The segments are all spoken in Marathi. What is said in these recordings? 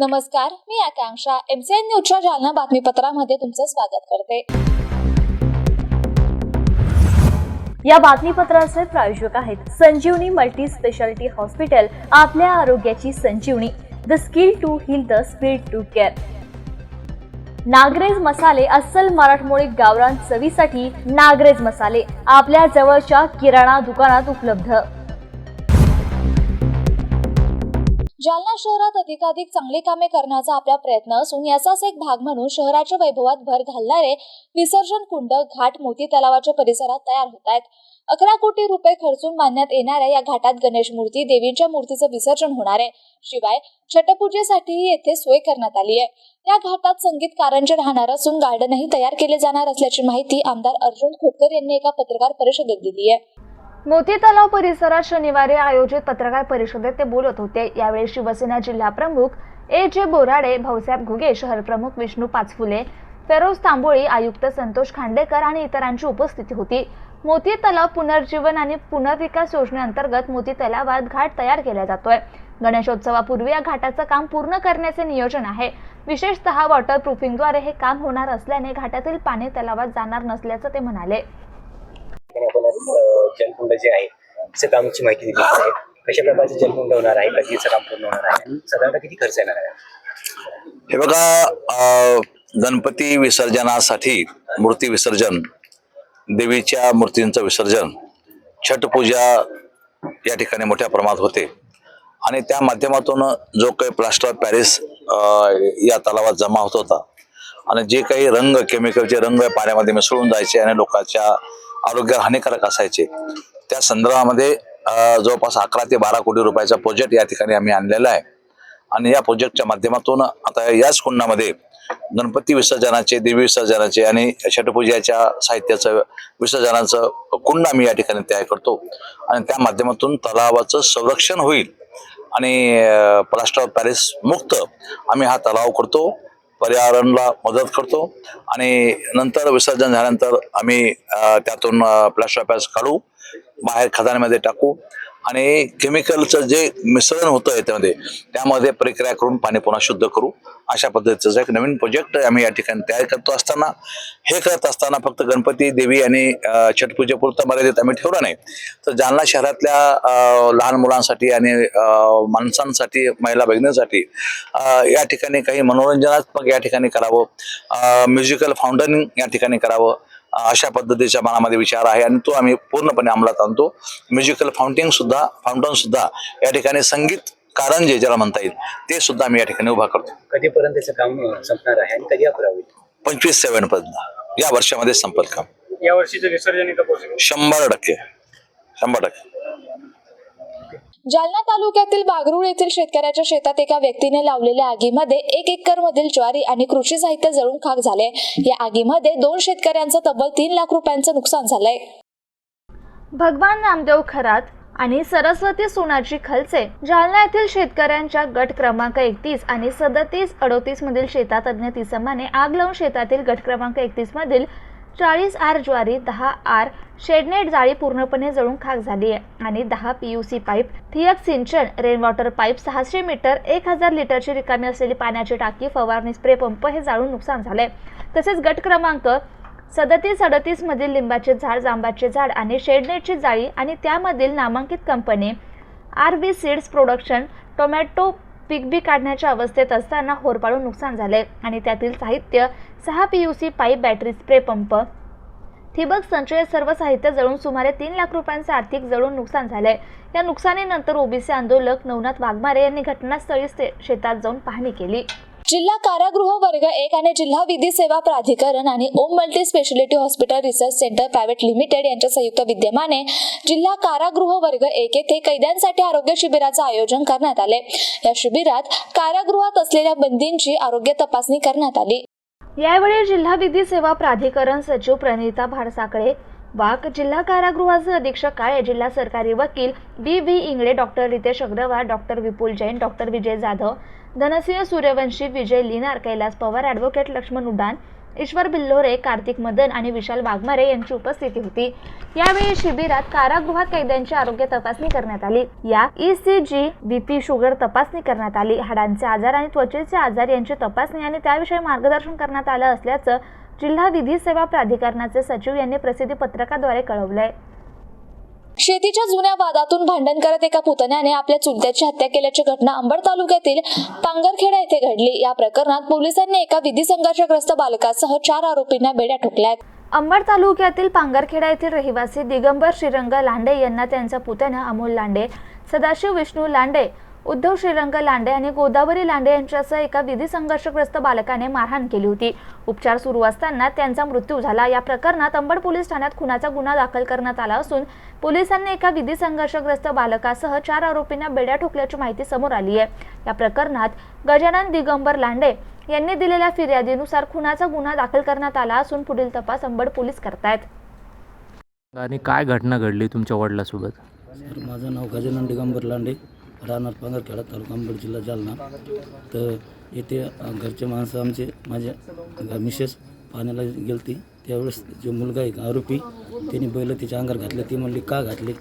नमस्कार मी आकांक्षा. एमसीएन न्यूजच्या जालना बातमीपत्रामध्ये तुमचं स्वागत करते. या बातमीपत्राचे प्रायोजक आहेत संजीवनी मल्टी स्पेशालिटी हॉस्पिटल आपल्या आरोग्याची संजीवनी. The skill to heal the speed to care Nagrej मसाले अस्सल मराठमोळी गावरान चवीसाठी नागरेज मसाले आपल्या जवळच्या किराणा दुकानात उपलब्ध. जालना शहरात अधिकाधिक चांगली कामे करण्याचा आपला प्रयत्न असून याचाच एक भाग म्हणून शहराच्या वैभवात भर घालणारे विसर्जन कुंड घाट मोती तलावाच्या परिसरात तयार होत आहेत. अकरा कोटी रुपये खर्चून बांधण्यात येणाऱ्या या घाटात गणेश मूर्ती देवींच्या मूर्तीचं विसर्जन होणार आहे. शिवाय छटपूजेसाठीही येथे सोय करण्यात आली आहे. या घाटात संगीत कारंजे राहणार असून गार्डनही तयार केले जाणार असल्याची माहिती आमदार अर्जुन खोतकर यांनी एका पत्रकार परिषदेत दिली आहे. मोती तलाव परिसरात शनिवारी आयोजित पत्रकार परिषदेत ते बोलत होते. यावेळी शिवसेना जिल्हा प्रमुख ए जे बोराडे भाऊसाहेब घुगे शहर प्रमुख विष्णू पाचफुले फेरोज तांबोळी आयुक्त संतोष खांडेकर आणि इतरांची उपस्थिती होती. मोती तलाव पुनर्जीवन आणि पुनर्विकास योजनेअंतर्गत मोती तलावात घाट तयार केला जातोय. गणेशोत्सवापूर्वी या घाटाचं काम पूर्ण करण्याचे नियोजन आहे. विशेषतः वॉटरप्रूफिंगद्वारे हे काम होणार असल्याने घाटातील पाणी तलावात जाणार नसल्याचं ते म्हणाले. जलकुंड जे आहे त्याचं कामची माहिती दिली आहे. कशा प्रकारचे जलकुंड होणार आहे कधीचं काम पूर्ण होणार आहे आणि साधारणतः किती खर्च येणार आहे? हे बघा गणपती विसर्जनासाठी मूर्ती विसर्जन देवीच्या मूर्तींचं विसर्जन छटपूजा या ठिकाणी मोठ्या प्रमाणात होते. आणि त्या माध्यमातून जो काही प्लास्टर ऑफ पॅरिस या तलावात जमा होत होता. आणि जे काही रंग केमिकलचे रंग पाण्यामध्ये मिसळून जायचे आणि लोकांच्या आरोग्याला हानिकारक असायचे. त्या संदर्भामध्ये जवळपास अकरा ते बारा कोटी रुपयाचा प्रोजेक्ट या ठिकाणी आम्ही आणलेला आहे. आणि या प्रोजेक्टच्या माध्यमातून आता याच कुंडामध्ये गणपती विसर्जनाचे देवी विसर्जनाचे आणि छटपूजाच्या साहित्याचं विसर्जनाचं कुंड आम्ही या ठिकाणी तयार करतो. आणि त्या माध्यमातून तलावाचं संरक्षण होईल आणि प्लास्टर ऑफ पॅरिस मुक्त आम्ही हा तलाव करतो. पर्यावरणाला मदत करतो. आणि नंतर विसर्जन झाल्यानंतर आम्ही त्यातून प्लॅस्टर पॅस काढू बाहेर खदानमध्ये टाकू. आणि केमिकलचं जे मिश्रण होतं याच्यामध्ये त्यामध्ये प्रक्रिया करून पाणी पुन्हा शुद्ध करू. अशा पद्धतीचं एक नवीन प्रोजेक्ट आम्ही या ठिकाणी तयार करतो असताना हे करत असताना फक्त गणपती देवी आणि अं, छटपूजेपुरतं मर्यादित आम्ही ठेवलं नाही. तर जालना शहरातल्या लहान मुलांसाठी आणि माणसांसाठी महिला भगिनींसाठी या ठिकाणी काही मनोरंजनात्मक या ठिकाणी करावं म्युझिकल फाउंडनिंग या ठिकाणी करावं अशा पद्धतीच्या मनामध्ये विचार आहे आणि तो आम्ही पूर्णपणे अंमलात आणतो. म्युझिकल फाउंटिंग सुद्धा फाउंटन सुद्धा या ठिकाणी संगीत कारंजे ज्याला म्हणता येईल ते सुद्धा आम्ही या ठिकाणी उभा करतो. कधीपर्यंत त्याचं काम संपणार आहे आणि कधी पंचवीस सेवन पर्यंत या वर्षामध्ये संपत काम. या वर्षीचं विसर्जन शंभर टक्के. शंभर टक्के. जालना तालुक्यातील बागरूळ येथील शेतकऱ्याच्या शेतात एका व्यक्तीने लावलेल्या आगीमध्ये एक एकर मधील ज्वारी आणि कृषी साहित्य जळून खाक झाले. या आगीमध्ये दोन शेतकऱ्यांचं तब्बल तीन लाख रुपयांचं नुकसान झालंय. भगवान नामदेव खरात आणि सरस्वती सोनाची खलसे जालना येथील शेतकऱ्यांच्या गट क्रमांक एकतीस आणि सदतीस अडोतीस मधील शेतात अज्ञात इसमाने आग लावून शेतातील गट क्रमांक एकतीस मधील चाळीस आर ज्वारी दहा आर शेडनेट जाळी पूर्णपणे जळून खाक झाली आहे. आणि दहा पी यू सी पाईप थियक सिंचन रेन वॉटर पाईप सहाशे मीटर एक हजार लिटरची रिकामी असलेली पाण्याची टाकी फवारणी स्प्रे पंप हे जाळून नुकसान झालंय. तसेच गट क्रमांक सदतीस अडतीसमधील लिंबाचे झाड जांबाचे झाड आणि शेडनेटची जाळी आणि त्यामधील नामांकित company R B seeds production tomato पीक बी काढण्याच्या अवस्थेत असताना होरपाळून नुकसान झाले. आणि त्यातील साहित्य सहा P U C pipe battery spray pump ठिबक संचय सर्व साहित्य जळून सुमारे तीन लाख रुपयांचे आर्थिक जळून नुकसान झाले. या नुकसानीनंतर ओबीसी आंदोलक नवनाथ वाघमारे यांनी घटनास्थळी से- शेतात जाऊन पाहणी केली. जिल्हा कारागृह वर्ग एक आणि जिल्हा विधी सेवा प्राधिकरण आणि Om multi speciality hospital research centre private limited यांच्या संयुक्त विद्यमाने जिल्हा कारागृह वर्ग एक येथे कैद्यांसाठी आरोग्य शिबिराचं आयोजन करण्यात आले. या शिबिरात कारागृहात असलेल्या बंदींची आरोग्य तपासणी करण्यात आली. यावेळी जिल्हा विधी सेवा प्राधिकरण सचिव प्रणिता भारसाकळे वाघ जिल्हा कारागृहाचे अधीक्षक काळे जिल्हा सरकारी वकील B V Ingale doctor Ritesh Agrawal doctor Vipul Jain doctor Vijay Jadhav Dhansingh Suryavanshi Vijay Linar Kailas Pawar advocate Laxman Uddan Ishwar Billore Kartik Madan आणि विशाल वाघमारे यांची उपस्थिती होती. यावेळी शिबिरात कारागृहात कैद्यांची आरोग्य तपासणी करण्यात आली. या E C G BP sugar तपासणी करण्यात आली. हाडांचे आजार आणि त्वचेचे आजार यांची तपासणी आणि त्याविषयी मार्गदर्शन करण्यात आलं असल्याचं जिल्हा विधी सेवा प्राधिकरणाचे सचिव यांनी प्रसिद्धी पत्रकाद्वारे कळवलंय. शेतीच्या जुन्या वादातून भांडण करत एका पुतण्याने आपल्या चुलत्याची हत्या केल्याची घटना अंबड तालुक्यातील पांगरखेडा येथे घडली. या प्रकरणात पोलिसांनी एका विधी संघर्षग्रस्त बालकासह चार आरोपींना बेड्या ठोकल्या अंबड तालुक्यातील पांगरखेडा येथील रहिवासी दिगंबर श्रीरंग लांडे यांना त्यांचा पुतण्या अमोल लांडे सदाशिव विष्णू लांडे उद्धव श्रीरंग लांडे आणि गोदावरी लांडे यांच्यासह एका विधी संघर्षग्रस्त बालकाने मारहाण केली होती. उपचार सुरू असताना त्यांचा मृत्यू झाला. या प्रकरणात अंबड पोलीस ठाण्यात खुनाचा गुन्हा दाखल करण्यात आला असून पोलिसांनी एका विधी संघर्षग्रस्त बालकासह चार आरोपींना बेड्या ठोकल्याची माहिती समोर आली आहे. या प्रकरणात गजानन दिगंबर लांडे यांनी दिलेल्या फिर्यादीनुसार खुनाचा गुन्हा दाखल करण्यात आला असून पुढील तपास अंबड पोलीस करतायत. आणि काय घटना घडली तुमच्या वडिलासोबत? माझं नाव गजानन दिगंबर लांडे. राहणार पांगरखेडा तालुका अंबड जिल्हा जालना. तर येथे घरचे माणसं आमचे माझे मिसेस पाण्याला गेलती. त्यावेळेस जो मुलगा आहे आरोपी त्यांनी बैल तिच्या अंगावर घातले. ती म्हणली का घातले?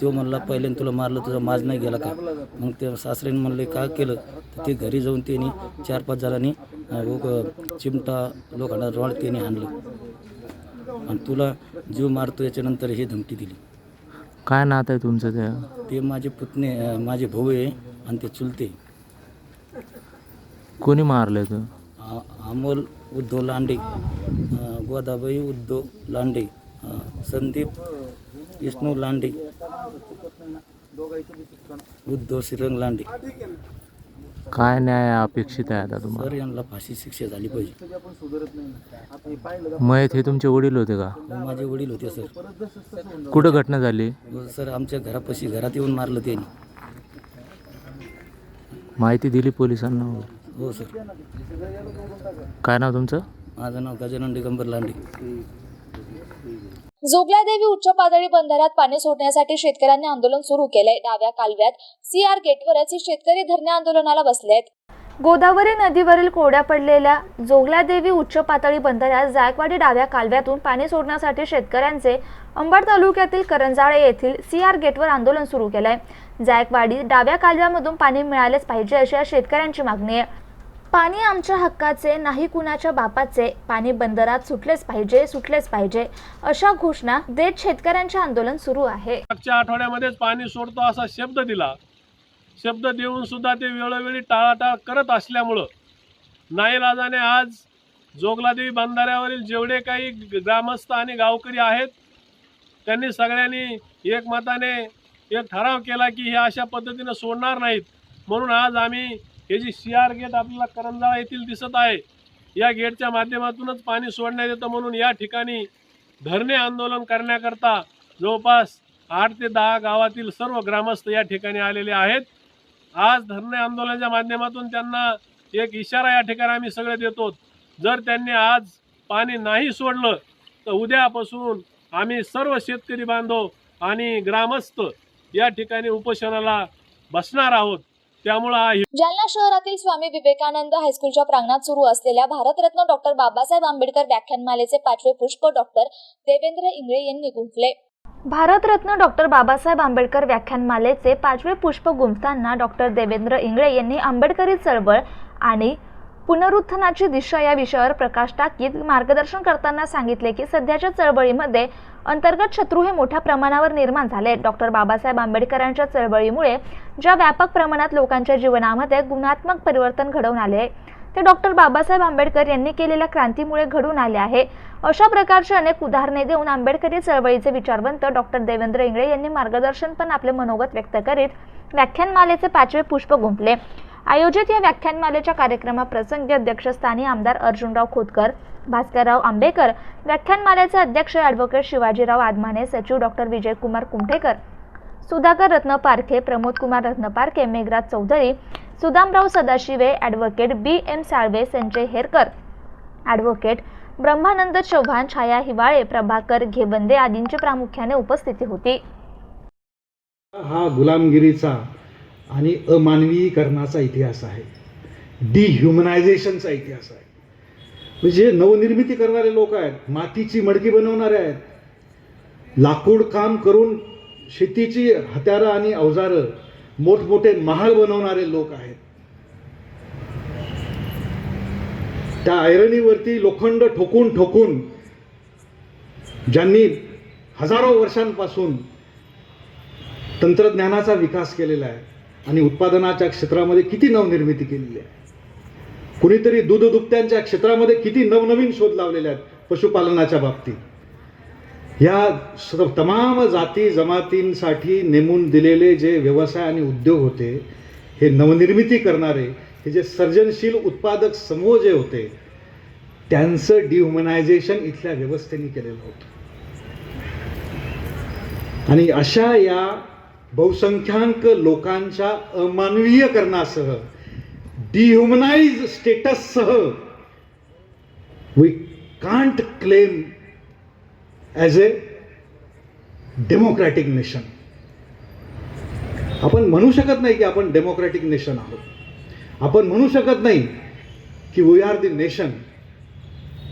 तो म्हणला पहिल्याने तुला मारलं तुझा माज नाही गेला का? मग ते सासऱ्याने म्हणले का केलं? तर ते घरी जाऊन त्यांनी चार पाच जणांनी चिमटा लोकांना रॉड त्यांनी आणलं. आणि तुला जीव मारतो याच्यानंतर हे धमकी दिली. काय नातं आहे तुमचं ते? ते माझे पुतणे अं, माझे भाऊ आहे आणि ते चुलते. कोणी मारलं तू? आ- अमोल उद्धव लांडे अं, गोदाबाई उद्धव लांडे अं, संदीप विष्णू लांडे उद्धव श्रीरंग लांडे. काय न्याय अपेक्षित आहे आता तुम्हाला? सर यांना फाशी शिक्षा झाली पाहिजे. मयत हे तुमचे वडील होते का? व माझे वडील होते सर. कुठं घटना झाली? व सर आमच्या घरापाशी घरात येऊन मारलं त्यांनी. माहिती दिली पोलिसांना? हो सर. काय नाव तुमचं? माझं नाव गजानन दिगंबर लांडे. जोगलादेवी उच्च पातळी बंधाऱ्यात पाणी सोडण्यासाठी शेतकऱ्यांनी आंदोलन सुरू केलंय. डाव्या कालव्यात सीआर गेटवरच शेतकरी धरणे आंदोलनाला बसलेत गोदावरी नदीवरील कोड्या पडलेल्या जोगलादेवी उच्च पातळी बंधाऱ्यात जायकवाडी डाव्या कालव्यातून पाणी सोडण्यासाठी शेतकऱ्यांचे अंबड तालुक्यातील करंजाळे येथील सीआर गेटवर आंदोलन सुरू केलंय. जायकवाडी डाव्या कालव्यामधून पाणी मिळालेच पाहिजे अशी या शेतकऱ्यांची मागणी आहे. पाणी आमच्या हक्काचे नाही कुणाच्या बापाचे. पाणी बंदरात सुटलेच पाहिजे सुटलेच पाहिजे. अशा घोषणा देत शेतकऱ्यांचे आंदोलन सुरू आहे. मागच्या आठवड्यामध्येच पाणी सोडतो असा शब्द दिला. शब्द देऊन सुद्धा ते वेळोवेळी टाळाटाळ करत असल्यामुळं नाईलाजाने आज जोगलादेवी बंधाऱ्यावरील जेवढे काही ग्रामस्थ आणि गावकरी आहेत त्यांनी सगळ्यांनी एकमताने एक ठराव केला की हे अशा पद्धतीनं सोडणार नाहीत. म्हणून आज आम्ही हे जे सी आर गेट आपल्याला करंजाळा येथील दिसत आहे या गेटच्या माध्यमातूनच पाणी सोडण्यात येतं म्हणून या ठिकाणी धरणे आंदोलन करण्याकरता जवळपास आठ ते दहा गावातील सर्व ग्रामस्थ या ठिकाणी आलेले आहेत. आज धरणे आंदोलनाच्या माध्यमातून त्यांना एक इशारा या ठिकाणी आम्ही सगळे देतो. जर त्यांनी आज पाणी नाही सोडलं तर उद्यापासून आम्ही सर्व शेतकरी बांधव आणि ग्रामस्थ या ठिकाणी उपोषणाला बसणार आहोत. त्यामुळं जालना शहरातील स्वामी विवेकानंद हायस्कूलच्या प्रांगणात सुरू असलेल्या भारतरत्न डॉक्टर बाबासाहेब आंबेडकर व्याख्यानमालेचे पाचवे पुष्प डॉक्टर देवेंद्र इंगळे यांनी गुंफले. भारतरत्न डॉक्टर बाबासाहेब आंबेडकर व्याख्यानमालेचे पाचवे पुष्प गुंफताना डॉक्टर देवेंद्र इंगळे यांनी आंबेडकरी चळवळ आणि पुनरुत्थानाची दिशा या विषयावर प्रकाश टाकीत मार्गदर्शन करताना सांगितले की सध्याच्या चळवळीमध्ये अंतर्गत शत्रू हे मोठ्या प्रमाणावर निर्माण झाले डॉक्टर बाबासाहेब आंबेडकरांच्या चळवळीमुळे ज्या व्यापक प्रमाणात लोकांच्या जीवनामध्ये गुणात्मक परिवर्तन घडवून आले आहे, ते डॉक्टर बाबासाहेब आंबेडकर यांनी केलेल्या क्रांतीमुळे घडून आले आहे. अशा प्रकारचे अनेक उदाहरणे देऊन आंबेडकरी चळवळीचे विचारवंत डॉक्टर देवेंद्र इंगळे यांनी मार्गदर्शन पण आपले मनोगत व्यक्त करीत व्याख्यानमालेचे पाचवे पुष्प गुंपले आयोजित या व्याख्यानमालेच्या कार्यक्रमाप्रसंगी अध्यक्षस्थानी आमदार अर्जुनराव खोतकर भास्करराव आंबेकर व्याख्यानमालेचे अध्यक्ष ॲडव्होकेट शिवाजीराव आदमाने सचिव डॉक्टर विजयकुमार कुमठेकर सुधाकर रत्न Parkhe Pramod Kumar Ratna Parkhe Meghraj Chaudhari Sudamrao Sadashive advocate B M Salve Sanjay Herkar advocate Brahmanand Chavan Chhaya Hiwale Prabhakar Ghebande आदींची प्रामुख्याने उपस्थिती होती. हा गुलामगिरीचा आणि अमानवीकरणाचा इतिहास आहे. डिह्युमनायझेशनचा इतिहास आहे. म्हणजे नवनिर्मिती करणारे लोक आहेत मातीची मडकी बनवणारे आहेत. लाकूड काम करून शेतीची हत्यारं आणि अवजारं मोठमोठे महाल बनवणारे लोक आहेत. त्या ऐरणीवरती लोखंड ठोकून ठोकून ज्यांनी हजारो वर्षांपासून तंत्रज्ञानाचा विकास केलेला आहे आणि उत्पादनाच्या क्षेत्रामध्ये किती नवनिर्मिती केलेली आहे? कुणीतरी दूध दुभत्यांच्या क्षेत्रामध्ये किती नवनवीन शोध लावलेले आहेत पशुपालनाच्या बाबतीत? या स- तमाम जाती जमातींसाठी नेमून दिलेले जे व्यवसाय आणि उद्योग होते हे नवनिर्मिती करणारे हे जे सर्जनशील उत्पादक समूह जे होते त्यांचं डिह्युमनायझेशन इथल्या व्यवस्थेने केलेलं होतं. आणि अशा या बहुसंख्याक लोकांच्या अमानवीयकरणासह dehumanize स्टेटससह we can't claim as a democratic nation आपण म्हणू शकत नाही की आपण डेमोक्रॅटिक नेशन आहोत. आपण म्हणू शकत नाही की वी आर दी नेशन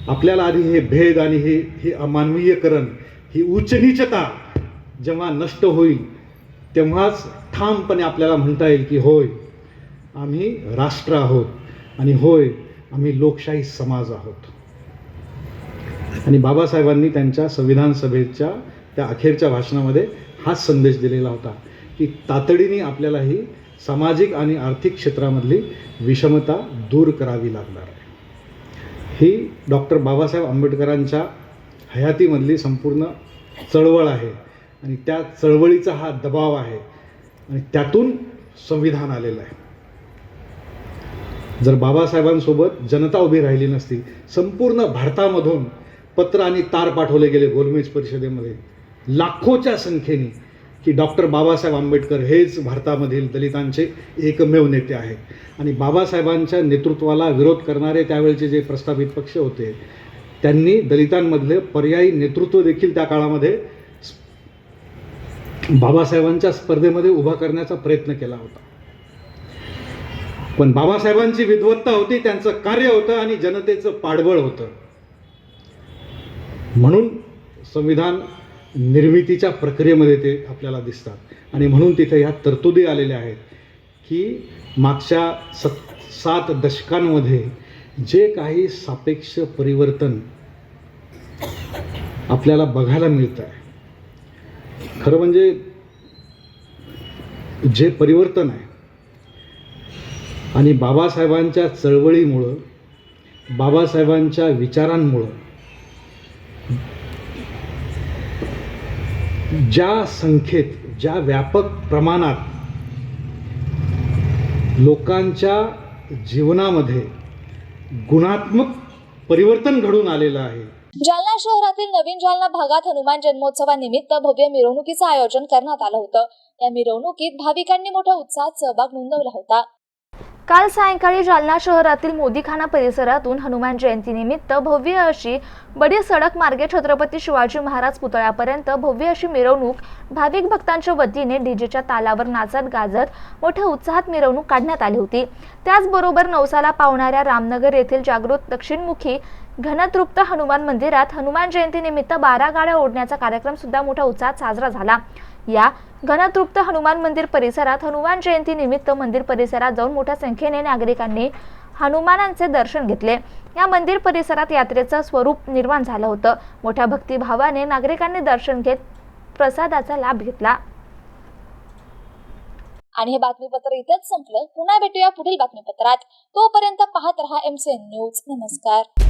आपल्याला आधी हे भेद आणि हे हे अमानवीयकरण ही उच्चनीचता जेव्हा नष्ट होईल तेव्हाच ठामपणे आपल्याला म्हणता येईल की होय आम्ही राष्ट्र आहोत आणि होय आम्ही लोकशाही समाज आहोत. आणि बाबासाहेबांनी त्यांच्या संविधान सभेच्या त्या अखेरच्या भाषणामध्ये हाच संदेश दिलेला होता की तातडीने आपल्याला ही सामाजिक आणि आर्थिक क्षेत्रामधली विषमता दूर करावी लागणार आहे. ही डॉक्टर बाबासाहेब आंबेडकरांच्या हयातीमधली संपूर्ण चळवळ आहे. आणि त्या चळवळीचा हा दबाव आहे. आणि त्यातून संविधान आलेलं आहे. जर बाबासाहेबांसोबत जनता उभी राहिली नसती संपूर्ण भारतामधून पत्र आणि तार पाठवले गेले गोलमेज परिषदेमध्ये. लाखोच्या संख्येने की डॉक्टर बाबासाहेब आंबेडकर हेच भारतामधील दलितांचे एकमेव नेते आहेत. आणि बाबासाहेबांच्या नेतृत्वाला विरोध करणारे त्यावेळचे जे प्रस्थापित पक्ष होते त्यांनी दलितांमधले पर्यायी नेतृत्व देखील त्या काळामध्ये बाबासाहेबांच्या स्पर्धेमध्ये उभा करण्याचा प्रयत्न केला होता. पण बाबासाहेबांची विद्वत्ता होती त्यांचं कार्य होतं आणि जनतेचं पाठबळ होतं. म्हणून संविधान निर्मितीच्या प्रक्रियेमध्ये ते आपल्याला दिसतात. आणि म्हणून तिथे ह्या तरतुदी आलेल्या आहेत की मागच्या सत सात दशकांमध्ये जे काही सापेक्ष परिवर्तन आपल्याला बघायला मिळतं आहे खरं म्हणजे जे परिवर्तन आहे आणि बाबासाहेबांच्या चळवळीमुळं बाबासाहेबांच्या विचारांमुळं ज्या संख्येत ज्या व्यापक प्रमाणात लोकांच्या जीवनामध्ये गुणात्मक परिवर्तन घडून आलेलं आहे जालना शहरातील नवीन जालना भागात हनुमान जन्मोत्सवानिमित्त भव्य मिरवणुकीचं आयोजन करण्यात आलं होतं. या मिरवणुकीत भाविकांनी मोठ्या उत्साहात सहभाग नोंदवला होता. काल सायंकाळी जालना शहरातील मोदीखाना परिसरातून हनुमान जयंतीनिमित्त भव्य अशी बडी सडक मार्गे छत्रपती शिवाजी महाराज पुतळ्यापर्यंत भव्य अशी मिरवणूक भाविक भक्तांच्या वतीने डीजेच्या तालावर नाचत गाजत मोठ्या उत्साहात मिरवणूक काढण्यात आली होती. त्याचबरोबर नवसाला पावणाऱ्या रामनगर येथील जागृत दक्षिणमुखी घनतृप्त हनुमान मंदिरात हनुमान जयंतीनिमित्त बारा गाड्या ओढण्याचा कार्यक्रम सुद्धा मोठ्या उत्साहात साजरा झाला. या घनतृप्त हनुमान मंदिर परिसरात हनुमान जयंतीनिमित्त मंदिर परिसरात जाऊन मोठ्या संख्येने नागरिकांनी हनुमानांचे दर्शन घेतले. या मंदिर परिसरात यात्रेचं स्वरूप निर्माण झालं होतं. मोठ्या भक्तिभावाने नागरिकांनी दर्शन घेत प्रसादाचा लाभ घेतला. आणि हे बातमीपत्र इथेच संपलं. पुन्हा भेटूया पुढील बातमीपत्रात. तोपर्यंत पाहत रहा एमसीएन न्यूज नमस्कार.